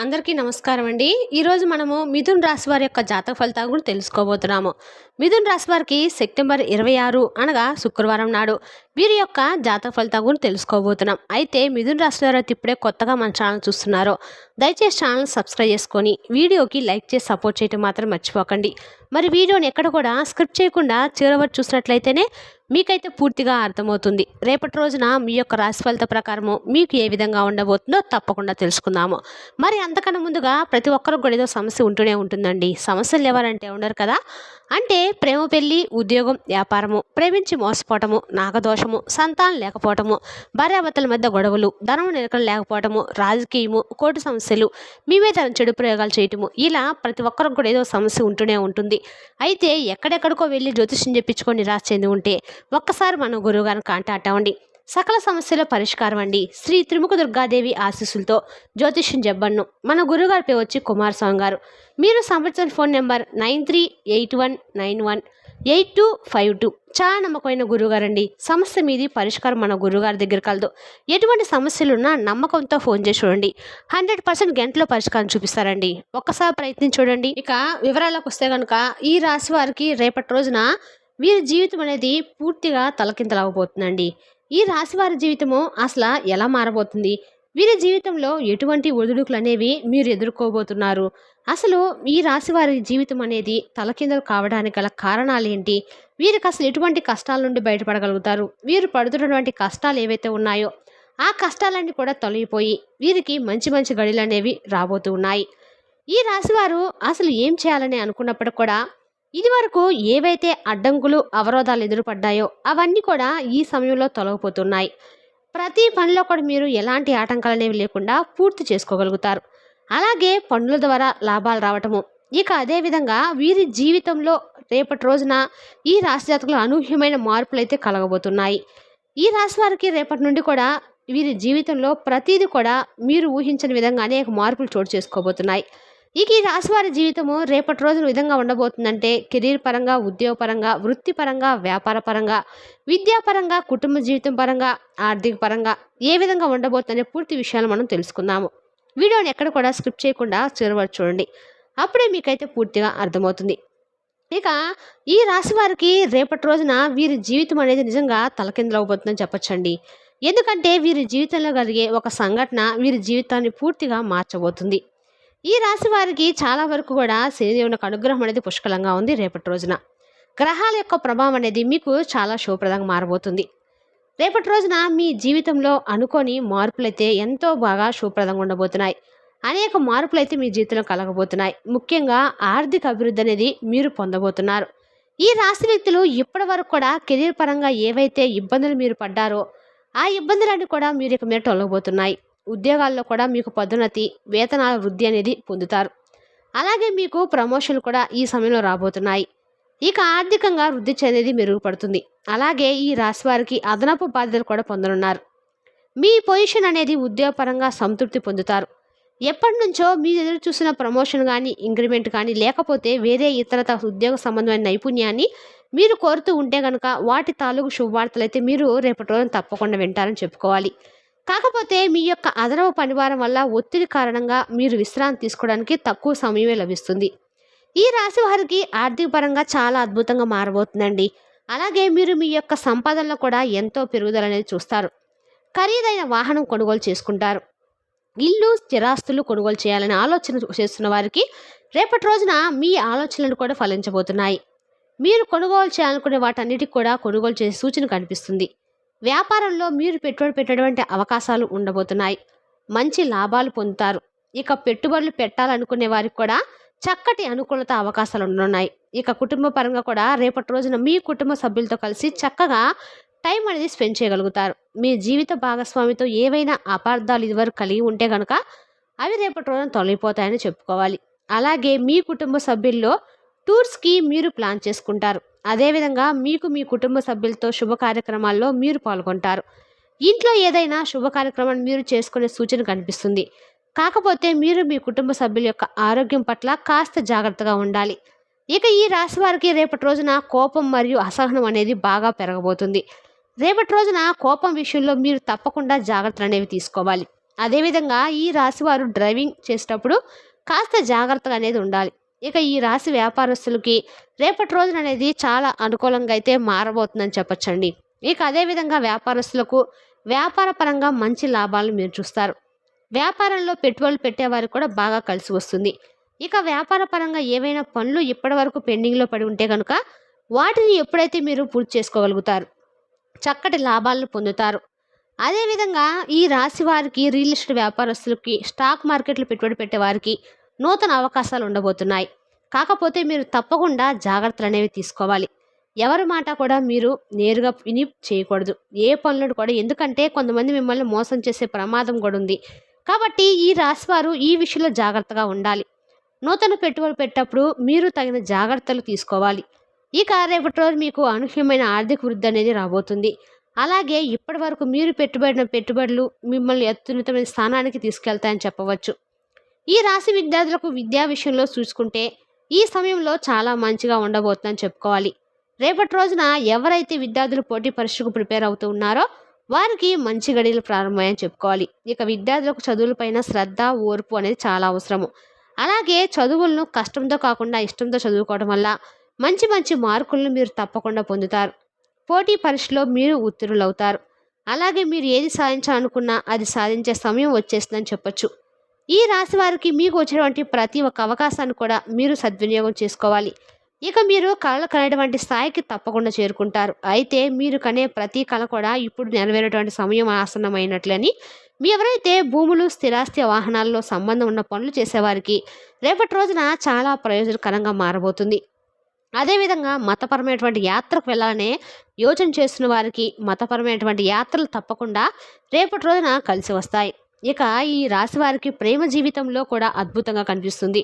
అందరికీ నమస్కారం అండి. ఈరోజు మనము మిథున్ రాశి వారి యొక్క జాతక ఫలితాలు కూడా తెలుసుకోబోతున్నాము. మిథున్ రాశి వారికి సెప్టెంబర్ ఇరవై ఆరు అనగా శుక్రవారం నాడు. వీరి యొక్క జాతక ఫలితం గురించి తెలుసుకోబోతున్నాం. అయితే మిథున రాశి వారు ఇప్పుడే కొత్తగా మన ఛానల్ చూస్తున్నారో. దయచేసి ఛానల్ సబ్స్క్రైబ్ చేసుకొని వీడియోకి లైక్ చేసి సపోర్ట్ చేయడం మాత్రం మర్చిపోకండి. మరి వీడియోని ఎక్కడ కూడా స్క్రిప్ట్ చేయకుండా చివరి చూసినట్లయితేనే మీకైతే పూర్తిగా అర్థమవుతుంది. రేపటి రోజున మీ యొక్క రాశి ఫలిత ప్రకారము మీకు ఏ విధంగా ఉండబోతుందో తప్పకుండా తెలుసుకుందాము. మరి అంతకన్నా ముందుగా ప్రతి ఒక్కరికి కూడా ఏదో సమస్య ఉంటూనే ఉంటుందండి. సమస్యలు ఎవరంటే ఉండరు కదా. అంటే ప్రేమ పెళ్ళి ఉద్యోగం వ్యాపారము ప్రేమించి మోసపోవటము నాగదోషము సంతానం లేకపోవటము భార్యాభర్తల మధ్య గొడవలు ధనం నిలకలు లేకపోవటము రాజకీయము కోర్టు సమస్యలు మీ మీద చెడు ప్రయోగాలు చేయటము ఇలా ప్రతి ఒక్కరికి కూడా ఏదో సమస్య ఉంటూనే ఉంటుంది. అయితే ఎక్కడెక్కడికో వెళ్ళి జ్యోతిష్యం చెప్పించుకొని నిరాశ చెంది ఉంటే ఒక్కసారి మన గురువుగారిని కాంటాక్ట్ అవ్వండి. సకల సమస్యల పరిష్కారం అండి. శ్రీ త్రిముఖ దుర్గాదేవి ఆశీస్సులతో జ్యోతిష్యం జబ్బన్ను మన గురుగారి పేరు వచ్చి కుమారస్వామి గారు. మీరు సంప్రదించిన phone number nine three eight one nine one eight two five two. చాలా నమ్మకమైన గురుగారండి సమస్య మీది పరిష్కారం మన గురుగారి దగ్గర కలదు. ఎటువంటి సమస్యలున్నా నమ్మకంతో ఫోన్ చేసి చూడండి. హండ్రెడ్ పర్సెంట్ గంటలో పరిష్కారం చూపిస్తారండి. ఒక్కసారి ప్రయత్నం చూడండి. ఇక వివరాలకు వస్తే కనుక ఈ రాశి వారికి రేపటి రోజున వీరి జీవితం అనేది పూర్తిగా తలకింతలవబోతుందండి ఈ రాశి వారి జీవితము అసలు ఎలా మారబోతుంది? వీరి జీవితంలో ఎటువంటి ఒడిదుడుకులు అనేవి మీరు ఎదుర్కోబోతున్నారు? అసలు ఈ రాశి వారి జీవితం అనేది తలకిందలు కావడానికి గల కారణాలు ఏంటి వీరికి అసలు ఎటువంటి కష్టాల నుండి బయటపడగలుగుతారు? వీరు పడుతున్నటువంటి కష్టాలు ఏవైతే ఉన్నాయో ఆ కష్టాలన్నీ కూడా తొలగిపోయి వీరికి మంచి మంచి గడిలు అనేవి రాబోతూ ఉన్నాయి. ఈ రాశివారు అసలు ఏం చేయాలని అనుకున్నప్పటికి కూడా ఇదివరకు ఏవైతే అడ్డంకులు అవరోధాలు ఎదురుపడ్డాయో అవన్నీ కూడా ఈ సమయంలో తొలగిపోతున్నాయి. ప్రతి పనిలో కూడా మీరు ఎలాంటి ఆటంకాలు అనేవి లేకుండా పూర్తి చేసుకోగలుగుతారు. అలాగే పనుల ద్వారా లాభాలు రావటము. ఇక అదేవిధంగా వీరి జీవితంలో రేపటి రోజున ఈ రాశి జాతకులు అనూహ్యమైన మార్పులు అయితే కలగబోతున్నాయి. ఈ రాశి వారికి రేపటి నుండి కూడా వీరి జీవితంలో ప్రతిదీ కూడా మీరు ఊహించని విధంగా అనేక మార్పులు చోటు చేసుకోబోతున్నాయి. ఇక ఈ రాశివారి జీవితము రేపటి రోజున విధంగా ఉండబోతుందంటే కెరీర్ పరంగా ఉద్యోగపరంగా వృత్తిపరంగా వ్యాపార పరంగా విద్యాపరంగా కుటుంబ జీవితం పరంగా ఆర్థిక పరంగా ఏ విధంగా ఉండబోతుందనే పూర్తి విషయాలు మనం తెలుసుకుందాము. వీడియోని ఎక్కడ కూడా స్క్రిప్ట్ చేయకుండా చివరి చూడండి. అప్పుడే మీకైతే పూర్తిగా అర్థమవుతుంది. ఇక ఈ రాశి వారికి రేపటి రోజున వీరి జీవితం అనేది నిజంగా తలకిందులవబోతుందని చెప్పచ్చండి. ఎందుకంటే వీరి జీవితంలో కలిగే ఒక సంఘటన వీరి జీవితాన్ని పూర్తిగా మార్చబోతుంది. ఈ రాశి వారికి చాలా వరకు కూడా శనిదేవుని యొక్క అనుగ్రహం అనేది పుష్కలంగా ఉంది రేపటి రోజున. గ్రహాల యొక్క ప్రభావం అనేది మీకు చాలా శుభప్రదంగా మారబోతుంది. రేపటి రోజున మీ జీవితంలో అనుకోని మార్పులైతే ఎంతో బాగా శుభప్రదంగా ఉండబోతున్నాయి. అనేక మార్పులు అయితే మీ జీవితంలో కలగబోతున్నాయి. ముఖ్యంగా ఆర్థిక అభివృద్ధి అనేది మీరు పొందబోతున్నారు. ఈ రాశి వ్యక్తులు ఇప్పటి వరకు కూడా కెరీర్ పరంగా ఏవైతే ఇబ్బందులు మీరు పడ్డారో ఆ ఇబ్బందులన్నీ కూడా మీరు ఇక మీద తొలగబోతున్నాయి. ఉద్యోగాల్లో కూడా మీకు పదోన్నతి వేతనాల వృద్ధి అనేది పొందుతారు. అలాగే మీకు ప్రమోషన్లు కూడా ఈ సమయంలో రాబోతున్నాయి. ఇక ఆర్థికంగా వృద్ధి చెందేది మెరుగుపడుతుంది. అలాగే ఈ రాశి వారికి అదనపు బాధ్యతలు కూడా పొందనున్నారు. మీ పొజిషన్ అనేది ఉద్యోగపరంగా సంతృప్తి పొందుతారు. ఎప్పటి నుంచో మీరు ఎదురు చూసిన ప్రమోషన్ కానీ ఇంక్రిమెంట్ కానీ లేకపోతే వేరే ఇతరత ఉద్యోగ సంబంధమైన నైపుణ్యాన్ని మీరు కోరుతూ ఉంటే కనుక వాటి తాలూకు శుభవార్తలు అయితే మీరు రేపటి రోజున తప్పకుండా వింటారని చెప్పుకోవాలి. కాకపోతే మీ యొక్క అదనపు పనివారం వల్ల ఒత్తిడి కారణంగా మీరు విశ్రాంతి తీసుకోవడానికి తక్కువ సమయమే లభిస్తుంది. ఈ రాశి వారికి ఆర్థిక పరంగా చాలా అద్భుతంగా మారబోతుందండి. అలాగే మీరు మీ యొక్క సంపాదనలో కూడా ఎంతో పెరుగుదల అనేది చూస్తారు. ఖరీదైన వాహనం కొనుగోలు చేసుకుంటారు. ఇల్లు స్థిరాస్తులు కొనుగోలు చేయాలని ఆలోచన చేస్తున్న వారికి రేపటి రోజున మీ ఆలోచనలు కూడా ఫలించబోతున్నాయి. మీరు కొనుగోలు చేయాలనుకునే వాటన్నిటికి కూడా కొనుగోలు చేసే సూచన కనిపిస్తుంది. వ్యాపారంలో మీరు పెట్టుబడి పెట్టటువంటి అవకాశాలు ఉండబోతున్నాయి. మంచి లాభాలు పొందుతారు. ఇక పెట్టుబడులు పెట్టాలనుకునే వారికి కూడా చక్కటి అనుకూలత అవకాశాలు ఉండనున్నాయి. ఇక కుటుంబ పరంగా కూడా రేపటి రోజున మీ కుటుంబ సభ్యులతో కలిసి చక్కగా టైం అనేది స్పెండ్ చేయగలుగుతారు. మీ జీవిత భాగస్వామితో ఏవైనా అపార్థాలు ఇదివరకు కలిగి ఉంటే కనుక అవి రేపటి రోజున తొలగిపోతాయని చెప్పుకోవాలి. అలాగే మీ కుటుంబ సభ్యుల్లో టూర్స్కి మీరు ప్లాన్ చేసుకుంటారు. అదేవిధంగా మీకు మీ కుటుంబ సభ్యులతో శుభ కార్యక్రమాల్లో మీరు పాల్గొంటారు. ఇంట్లో ఏదైనా శుభ కార్యక్రమాన్ని మీరు చేసుకునే సూచన కనిపిస్తుంది. కాకపోతే మీరు మీ కుటుంబ సభ్యుల యొక్క ఆరోగ్యం పట్ల కాస్త జాగ్రత్తగా ఉండాలి. ఇక ఈ రాశి వారికి రేపటి రోజున కోపం మరియు అసహనం అనేది బాగా పెరగబోతుంది. రేపటి రోజున కోపం విషయంలో మీరు తప్పకుండా జాగ్రత్తలు అనేవి తీసుకోవాలి. అదేవిధంగా ఈ రాశి వారు డ్రైవింగ్ చేసేటప్పుడు కాస్త జాగ్రత్తగా అనేది ఉండాలి. ఇక ఈ రాశి వ్యాపారస్తులకి రేపటి రోజున అనేది చాలా అనుకూలంగా అయితే మారబోతుందని చెప్పచ్చండి. ఇక అదేవిధంగా వ్యాపారస్తులకు వ్యాపార పరంగా మంచి లాభాలను మీరు చూస్తారు. వ్యాపారంలో పెట్టుబడులు పెట్టేవారికి కూడా బాగా కలిసి వస్తుంది. ఇక వ్యాపార పరంగా ఏవైనా పనులు ఇప్పటి వరకు పెండింగ్లో పడి ఉంటే కనుక వాటిని ఎప్పుడైతే మీరు పూర్తి చేసుకోగలుగుతారు చక్కటి లాభాలను పొందుతారు. అదేవిధంగా ఈ రాశి వారికి రియల్ ఎస్టేట్ వ్యాపారస్తులకి స్టాక్ మార్కెట్లు పెట్టుబడి పెట్టే వారికి నూతన అవకాశాలు ఉండబోతున్నాయి. కాకపోతే మీరు తప్పకుండా జాగ్రత్తలు అనేవి తీసుకోవాలి. ఎవరి మాట కూడా మీరు నేరుగా విని చేయకూడదు. ఏ పనులను కూడా ఎందుకంటే కొంతమంది మిమ్మల్ని మోసం చేసే ప్రమాదం కూడా ఉంది. కాబట్టి ఈ రాశివారు ఈ విషయంలో జాగ్రత్తగా ఉండాలి. నూతన పెట్టుబడి పెట్టేటప్పుడు మీరు తగిన జాగ్రత్తలు తీసుకోవాలి. ఇక రేపటి రోజు మీకు అనూహ్యమైన ఆర్థిక వృద్ధి అనేది రాబోతుంది. అలాగే ఇప్పటి వరకు మీరు పెట్టుబడిన పెట్టుబడులు మిమ్మల్ని అత్యున్నతమైన స్థానానికి తీసుకెళ్తాయని చెప్పవచ్చు. ఈ రాశి విద్యార్థులకు విద్యా విషయంలో చూసుకుంటే ఈ సమయంలో చాలా మంచిగా ఉండబోతుందని చెప్పుకోవాలి. రేపటి రోజున ఎవరైతే విద్యార్థులు పోటీ పరీక్షకు ప్రిపేర్ అవుతూ ఉన్నారో వారికి మంచి గడియలు ప్రారంభమయ్యని చెప్పుకోవాలి. ఇక విద్యార్థులకు చదువులపైన శ్రద్ధ ఓర్పు అనేది చాలా అవసరము. అలాగే చదువులను కష్టంతో కాకుండా ఇష్టంతో చదువుకోవడం వల్ల మంచి మంచి మార్కులను మీరు తప్పకుండా పొందుతారు. పోటీ పరీక్షలో మీరు ఉత్తీర్ణులవుతారు. అలాగే మీరు ఏది సాధించాలనుకున్నా అది సాధించే సమయం వచ్చేస్తుందని చెప్పొచ్చు. ఈ రాశి వారికి మీకు వచ్చినటువంటి ప్రతి ఒక్క అవకాశాన్ని కూడా మీరు సద్వినియోగం చేసుకోవాలి. ఇక మీరు కళలు కనేటువంటి స్థాయికి తప్పకుండా చేరుకుంటారు. అయితే మీరు కనే ప్రతి కళ కూడా ఇప్పుడు నెరవేరేటువంటి సమయం ఆసన్నమైనట్లని మీ ఎవరైతే భూములు స్థిరాస్తి వాహనాల్లో సంబంధం ఉన్న పనులు చేసేవారికి రేపటి రోజున చాలా ప్రయోజనకరంగా మారబోతుంది. అదేవిధంగా మతపరమైనటువంటి యాత్రకు వెళ్ళాలనే యోచన చేస్తున్న వారికి మతపరమైనటువంటి యాత్రలు తప్పకుండా రేపటి రోజున కలిసి వస్తాయి. ఇక ఈ రాశి వారికి ప్రేమ జీవితంలో కూడా అద్భుతంగా కనిపిస్తుంది.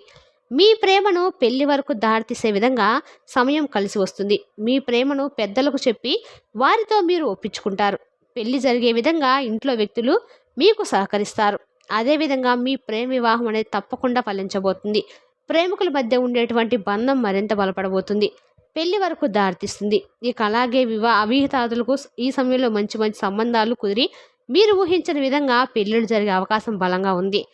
మీ ప్రేమను పెళ్ళి వరకు దారితీసే విధంగా సమయం కలిసి వస్తుంది. మీ ప్రేమను పెద్దలకు చెప్పి వారితో మీరు ఒప్పించుకుంటారు. పెళ్ళి జరిగే విధంగా ఇంట్లో వ్యక్తులు మీకు సహకరిస్తారు. అదేవిధంగా మీ ప్రేమ వివాహం అనేది తప్పకుండా ఫలించబోతుంది. ప్రేమికుల మధ్య ఉండేటువంటి బంధం మరింత బలపడబోతుంది. పెళ్ళి వరకు దారితీస్తుంది ఇక అలాగే వివాహ అవిహితాదులకు ఈ సమయంలో మంచి మంచి సంబంధాలు కుదిరి మీరు ఊహించిన విధంగా పెళ్ళిళ్ళు జరిగే అవకాశం బలంగా ఉంది.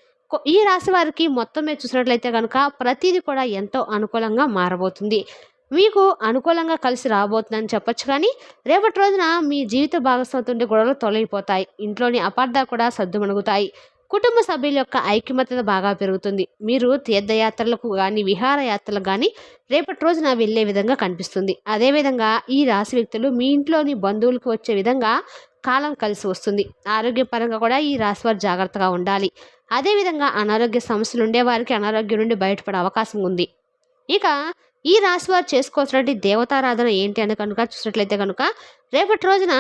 ఈ రాశి వారికి మొత్తం మీద చూసినట్లయితే కనుక ప్రతిదీ కూడా ఎంతో అనుకూలంగా మారబోతుంది. మీకు అనుకూలంగా కలిసి రాబోతుందని చెప్పొచ్చు కానీ రేపటి రోజున మీ జీవిత భాగస్వామి గొడవలు తొలగిపోతాయి. ఇంట్లోని అపార్థాలు కూడా సర్దుమణుగుతాయి. కుటుంబ సభ్యుల యొక్క ఐక్యమత్యత బాగా పెరుగుతుంది. మీరు తీర్థయాత్రలకు కానీ విహారయాత్రలకు కానీ రేపటి రోజున వెళ్ళే విధంగా కనిపిస్తుంది. అదేవిధంగా ఈ రాశి వ్యక్తులు మీ ఇంట్లోని బంధువులకు వచ్చే విధంగా కాలం కలిసి వస్తుంది. ఆరోగ్యపరంగా కూడా ఈ రాశి వారు జాగ్రత్తగా ఉండాలి. అదేవిధంగా అనారోగ్య సమస్యలు ఉండేవారికి అనారోగ్యం నుండి బయటపడే అవకాశం ఉంది. ఇక ఈ రాశి వారు చేసుకోవాల్సినటువంటి దేవతారాధన ఏంటి అని కనుక చూసినట్లయితే కనుక రేపటి రోజున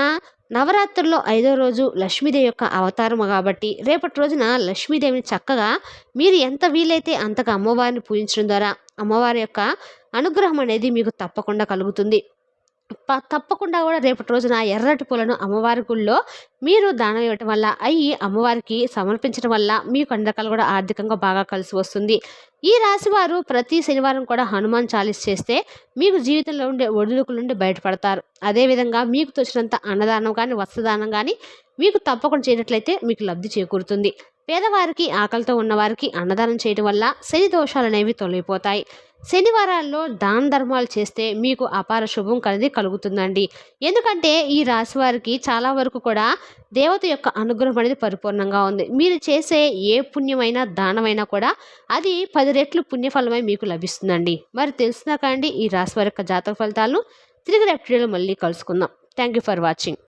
నవరాత్రుల్లో ఐదో రోజు లక్ష్మీదేవి యొక్క అవతారము కాబట్టి రేపటి రోజున లక్ష్మీదేవిని చక్కగా మీరు ఎంత వీలైతే అంతగా అమ్మవారిని పూజించడం ద్వారా అమ్మవారి యొక్క అనుగ్రహం అనేది మీకు తప్పకుండా కలుగుతుంది. తప్పకుండా కూడా రేపటి రోజున ఎర్రటి పూలను అమ్మవారి గుళ్ళో మీరు దానం ఇవ్వటం వల్ల అవి అమ్మవారికి సమర్పించడం వల్ల మీకు అన్ని రకాలు కూడా ఆర్థికంగా బాగా కలిసి వస్తుంది. ఈ రాశివారు ప్రతి శనివారం కూడా హనుమాన్ చాలీస్ చేస్తే మీకు జీవితంలో ఉండే ఒడిదుకుల నుండి బయటపడతారు. అదేవిధంగా మీకు తోచినంత అన్నదానం కానీ వస్త్రదానం కానీ మీకు తప్పకుండా చేయనట్లయితే మీకు లబ్ధి చేకూరుతుంది. పేదవారికి ఆకలితో ఉన్నవారికి అన్నదానం చేయడం వల్ల శని దోషాలు అనేవి తొలగిపోతాయి. శనివారాల్లో దాన ధర్మాలు చేస్తే మీకు అపార శుభం కలిగి కలుగుతుందండి. ఎందుకంటే ఈ రాశి వారికి చాలా వరకు కూడా దేవత యొక్క అనుగ్రహం అనేది పరిపూర్ణంగా ఉంది. మీరు చేసే ఏ పుణ్యమైనా దానమైనా కూడా అది పది రెట్లు పుణ్యఫలమై మీకు లభిస్తుందండి. మరి తెలుసునా కండి ఈ రాశి వారి యొక్క జాతక ఫలితాలను తిరిగి రేపు మళ్ళీ కలుసుకుందాం. Thank you for watching